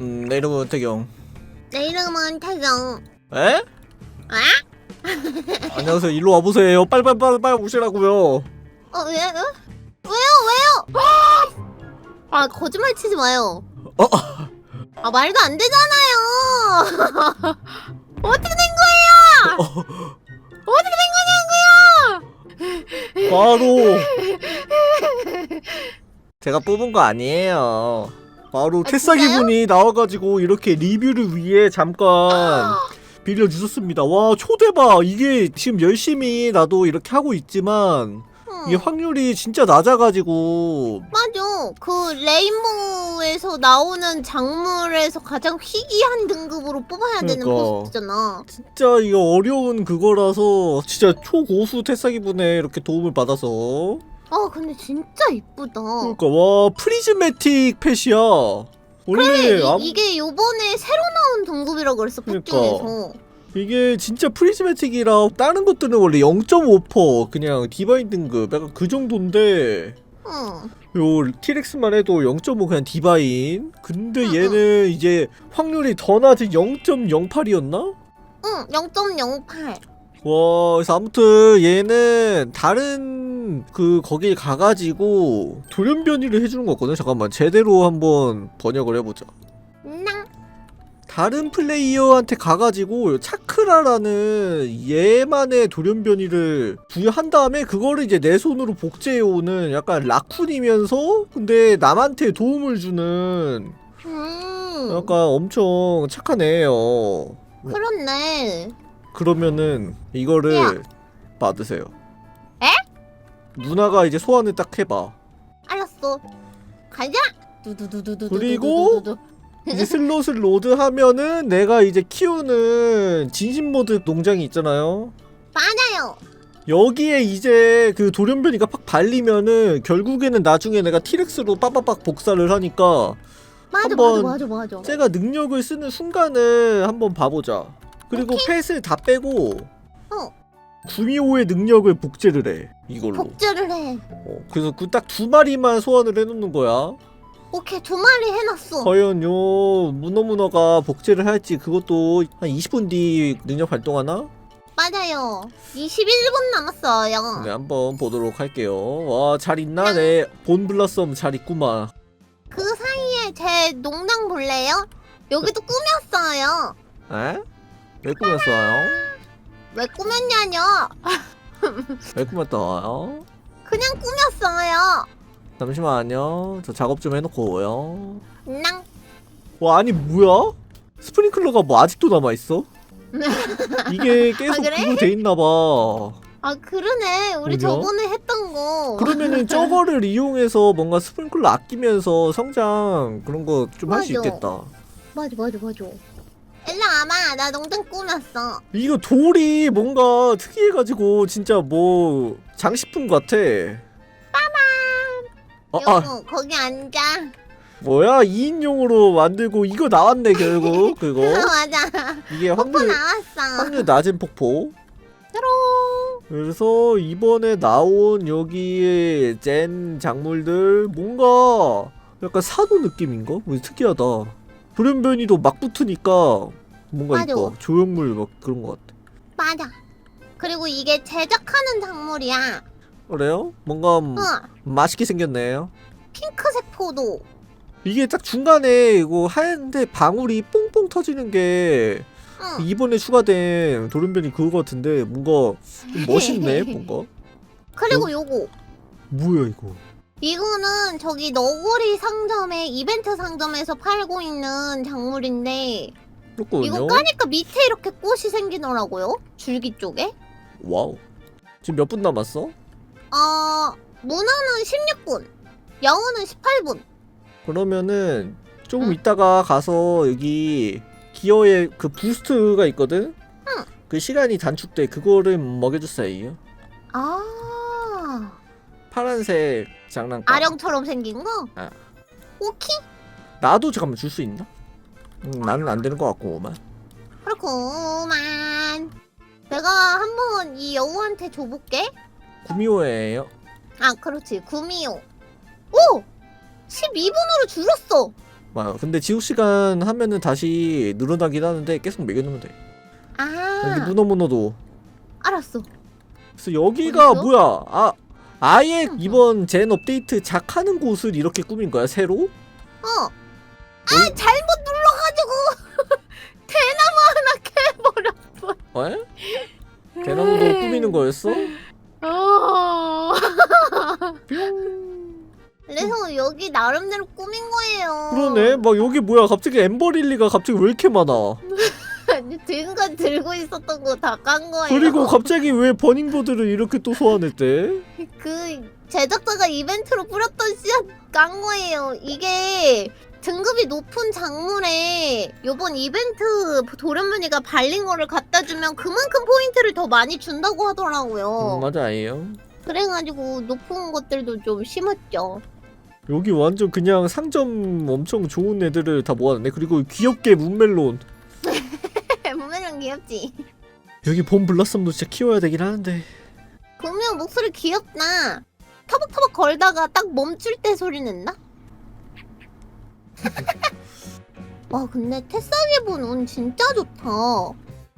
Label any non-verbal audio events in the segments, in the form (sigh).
음, 내 이름은 태경. 내 이름은 태경. 에? 아? (laughs) 안녕하세요. 일로 와보세요. 빨빨빨빨 오시라고요. 어 왜? 어? 왜요? 왜요? 아 거짓말 치지 마요. 어? 아 말도 안 되잖아요. (laughs) 어떻게 된 거예요? 어, 어떻게 된 거냐고요? 바로 제가 뽑은 거 아니에요. 바로 아, 테싸기 진짜요? 분이 나와가지고 이렇게 리뷰를 위해 잠깐 (gasps) 빌려주셨습니다. 와 초대박. 이게 지금 열심히 나도 이렇게 하고 있지만 응. 이게 확률이 진짜 낮아가지고 맞아. 그 레인보우에서 나오는 작물에서 가장 희귀한 등급으로 뽑아야 되는 그러니까. 포스트잖아. 진짜 이거 어려운 그거라서 진짜 초고수 테싸기 분에 이렇게 도움을 받아서 아 근데 진짜 이쁘다. 그러니까 와 프리즈매틱 펫이야. 원래 그래 아무- 이, 게 요번에 새로 나온 등급이라 그랬어 펫 그러니까. 중에서. 이게 진짜 프리즈매틱이라 다른 것들은 원래 0.5% 그냥 디바인 등급 약간 그 정도인데 응. 요 티렉스만 해도 0.5 그냥 디바인 근데 응, 얘는 이제 확률이 더 낮은 0.08이었나? 응, 0.08. 와 그래서 아무튼 얘는 다른 그 거길 가가지고 돌연변이를 해주는 거거든 잠깐만 제대로 한번 번역을 해보자 낭. 다른 플레이어한테 가가지고 차크라라는 얘만의 돌연변이를 부여한 다음에 그거를 이제 내 손으로 복제해오는 약간 라쿤이면서 근데 남한테 도움을 주는 음. 약간 엄청 착한 애예요 그렇네. 그러면은 이거를 야. 받으세요 에? 누나가 이제 소환을 딱 해봐 알았어. 가자. 두두두두두. 그리고 (laughs) 이제 슬롯을 로드하면은 내가 이제 키우는 진심모드 농장이 있잖아요 맞아요. 여기에 이제 그 돌연변이가 팍 발리면은 결국에는 나중에 내가 티렉스로 빠빠빡 복사를 하니까 맞아, 한번 맞아, 맞아, 맞아. 제가 능력을 쓰는 순간을 한번 봐보자 그리고 펫을 다 빼고 어. 구미호의 능력을 복제를 해 이걸로 복제를 해. 어, 그래서 그 딱 두 마리만 소환을 해놓는 거야 오케이, 두 마리 해놨어. 과연 요 문어문어가 복제를 할지 그것도 한 20분 뒤 능력 발동하나? 맞아요. 21분 남았어요. 네 한번 보도록 할게요 와 잘 있나? 내 본블라썸 잘 있구만 그 사이에 제 농장 볼래요? 여기도 꾸몄어요. 에? 왜 꾸몄어요? 왜 꾸몄냐뇨? (laughs) 왜 꾸몄어요? 그냥 꾸몄어요. 잠시만요 저 작업 좀 해놓고 오요 낭. 와 아니 뭐야? 스프링클러가 뭐 아직도 남아 있어? (laughs) 이게 계속 아, 그래? 그거 돼 있나 봐 아 그러네. 우리 어디야? 저번에 했던 거. 그러면은 (laughs) 저거를 이용해서 뭔가 스프링클러 아끼면서 성장 그런 거 좀 할 수 맞아. 있겠다 맞아 맞아 맞아. 와봐. 나 농장 꾸몄어. 이거 돌이 뭔가 특이해가지고 진짜 뭐 장식품 같아 아, 아 여보 거기 앉아. 뭐야 2인용으로 만들고 이거 나왔네 결국 (laughs) 그거 맞아. 이게 폭포 확률 나왔어. 확률 낮은 폭포. 그래서 이번에 나온 여기에 젠 작물들 뭔가 약간 사도 느낌인가? 뭐 특이하다 돌연변이도 막 붙으니까 뭔가 맞아. 이뻐 조형물 막 그런 것 같아 맞아. 그리고 이게 제작하는 작물이야. 그래요? 뭔가 음, 어. 맛있게 생겼네요 핑크색 포도. 이게 딱 중간에 이거 하얀데 방울이 뽕뽕 터지는 게 응. 이번에 추가된 돌연변이 그거 같은데 뭔가 좀 멋있네 (laughs) 뭔가 그리고 요거. 뭐야 이거 이거는 저기 너구리 상점에 이벤트 상점에서 팔고 있는 작물인데 그렇군요 이거 까니까 밑에 이렇게 꽃이 생기더라고요. 줄기 쪽에. 와우 지금 몇 분 남았어? 어, 문어는 16분, 영어는 18분. 그러면은 조금 응. 이따가 가서 여기 기어의 그 부스트가 있거든? 응. 그 시간이 단축돼 그거를 먹여주세요 아, 파란색 장난감 아령처럼 생긴 거? 아. 오케이. 나도 잠깐만 줄 수 있나? 음, 나는 안 되는 것 같고만 그렇구만. 내가 한번 이 여우한테 줘볼게. 구미호예요 아, 그렇지. 구미호. 오! 12분으로 줄었어. 와 근데 지속 시간 하면은 다시 늘어나긴 하는데 계속 매겨놓으면 돼 여기 아 문어 문어도 알았어 그래서 여기가 어딨어? 뭐야 아 아예 응, 응. 이번 젠 업데이트 작하는 곳을 이렇게 꾸민 거야 새로? 어. 아 잘 에? 대나무도 꾸미는 거였어? 어. 뿅 그래서 여기 나름대로 꾸민 거예요. 그러네 막 여기 뭐야 갑자기 엠버릴리가 갑자기 왜 이렇게 많아 지금까지 들고 있었던 거 다 깐 거예요. 그리고 갑자기 왜 버닝보드를 이렇게 또 소환했대? 그 제작자가 이벤트로 뿌렸던 씨앗 깐 거예요. 이게 등급이 높은 작물에 요번 이벤트 발린 거를 갖다 주면 그만큼 포인트를 더 많이 준다고 하더라고요. 음, 맞아요 그래가지고 높은 것들도 좀 심었죠. 여기 완전 그냥 상점 엄청 좋은 애들을 다 모아놨네 그리고 귀엽게 문멜론 (laughs) 보면 귀엽지. 여기 본 블라썸도 진짜 키워야 되긴 하는데 분명 목소리 귀엽다. 터벅터벅 걸다가 딱 멈출 때 소리 낸다? (laughs) 와 근데 테사기본 운 진짜 좋다.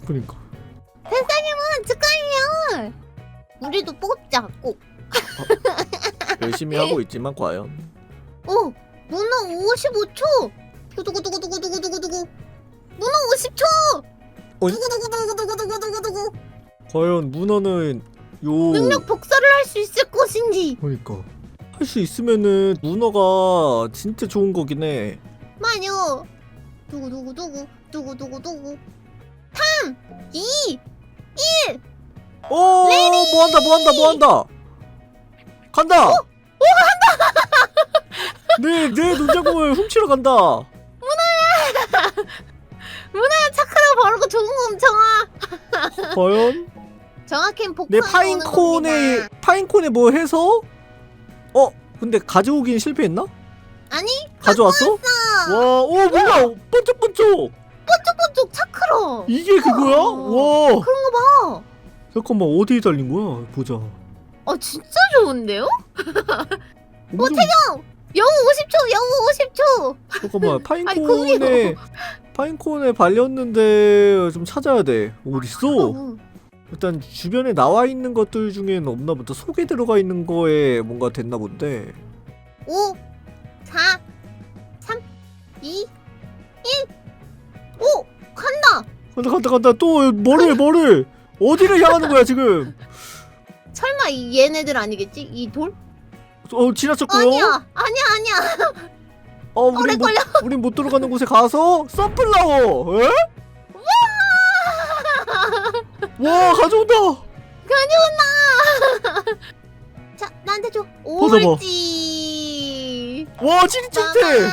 그니까 테사기본 축하해요. 우리도 뽑자 꼭. 열심히 하고 있지만 과연 어 문어 55초. 두구 두구 두구 두구 두구 두구. 문어 50초. 어이? 두구 두구 두구 두구 두구 두구. 과연 문어는 요 능력 복사를 할 수 있을 것인지. 그러니까 할 수 있으면은 문어가 진짜 좋은 거긴 해. 마녀! 두구두구두구 두구두구두구. 3 2 오, 뭐 한다, 뭐 한다, 뭐 한다. 간다. 오, 간다. (laughs) 내, 내 농작물을 훔치러 간다. 문화야! (laughs) 착하다 바르고 좋은 거 엄청 와 과연? (laughs) 정확히 복사 내 파인콘에 파인콘에 뭐 해서 어, 근데 가져오긴 실패했나? 아니 가져왔어? 와, 오, 뭐야, 번쩍번쩍. 번쩍번쩍 차크로 이게 그거야? 와, 그런 거 봐 잠깐만 어디에 달린 거야? 보자. 어 진짜 좋은데요? 엄청- 영우 50초 영우 50초 잠깐만 (laughs) 아니, 파인콘에 파인콘에 발렸는데 좀 찾아야 돼 어딨어? 어, 일단 주변에 나와 있는 것들 중에는 없나 보다 속에 들어가 있는 거에 뭔가 됐나 본데. 5 4 3 2 1 오! 간다. 간다 간다 간다. 또 뭐를 뭐를? 어디를 향하는 거야 지금? (laughs) 설마 이 얘네들 아니겠지? 이 돌? 어 지나쳤고요 아니야 아니야 아니야. 어 오래 우린 못, 걸려. 우린 못 들어가는 곳에 가서 선플라워 에? 와 가져온다! 자 나한테 줘. 받아봐. 옳지. 와 찌릿찌릿해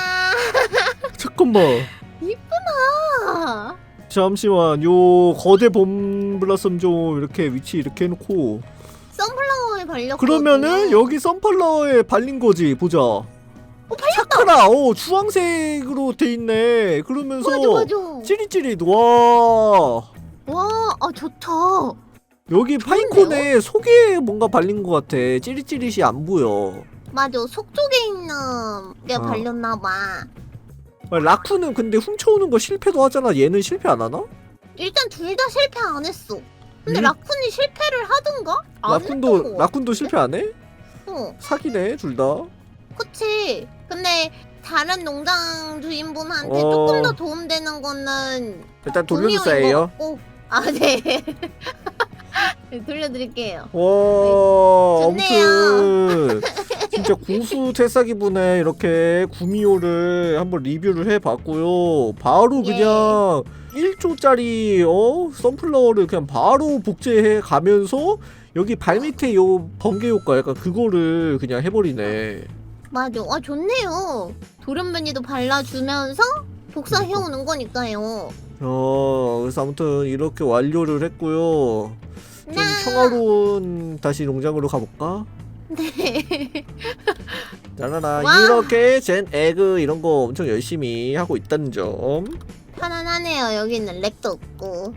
잠깐만. 아, 잠시만 요 거대 봄 블라썸 좀 이렇게 위치 이렇게 해놓고. 선플라워에 발렸거든. 그러면은 여기 선플라워에 발린 거지 보자. 어 차크라! 어 주황색으로 돼 있네. 그러면서 맞아 맞아. 찌릿찌릿 와 와 아 좋다 여기 파인콘에 속에 뭔가 발린 것 같아 찌릿찌릿이 안 보여 맞아 속 쪽에 있는 게 아. 발렸나 봐 아, 라쿠는 근데 훔쳐오는 거 실패도 하잖아 얘는 실패 안 하나? 일단 둘 다 실패 안 했어 근데 음? 라쿤이 실패를 하든가? 안 라쿤도. 라쿤도 실패 안 해? 어 사기네 둘 다. 그치 근데 다른 농장 주인분한테 어. 조금 더 도움되는 거는 일단 돌려주세요. 오. 아, 네. (laughs) 네, 돌려드릴게요. 와 좋네요. 아무튼 (laughs) 진짜 고수 태사기분에 이렇게 구미호를 한번 리뷰를 해봤고요 바로 예. 그냥 1조짜리 어 선플라워를 그냥 바로 복제해 가면서 여기 발 밑에 요 번개 효과 약간 그거를 그냥 해버리네 맞아. 아, 좋네요. 돌연변이도 발라주면서 복사해오는 거니까요. 어 그래서 아무튼 이렇게 완료를 했고요 좀 나- 평화로운 다시 농장으로 가볼까? 네. (laughs) 짜라라 와. 이렇게 젠 에그 이런 거 엄청 열심히 하고 있다는 점. 편안하네요. 여기는 렉도 없고.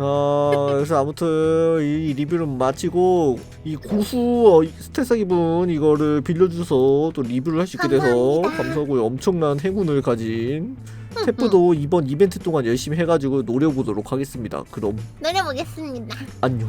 아 그래서 아무튼 이 리뷰를 마치고 이 고수 어, 이 스텔사 기분 이거를 빌려주셔서 또 리뷰를 할 수 있게 돼서 감사합니다. 감사하고요 엄청난 행운을 가진 태프도 이번 이벤트 동안 열심히 해가지고 노려보도록 하겠습니다 그럼 노려보겠습니다. 안녕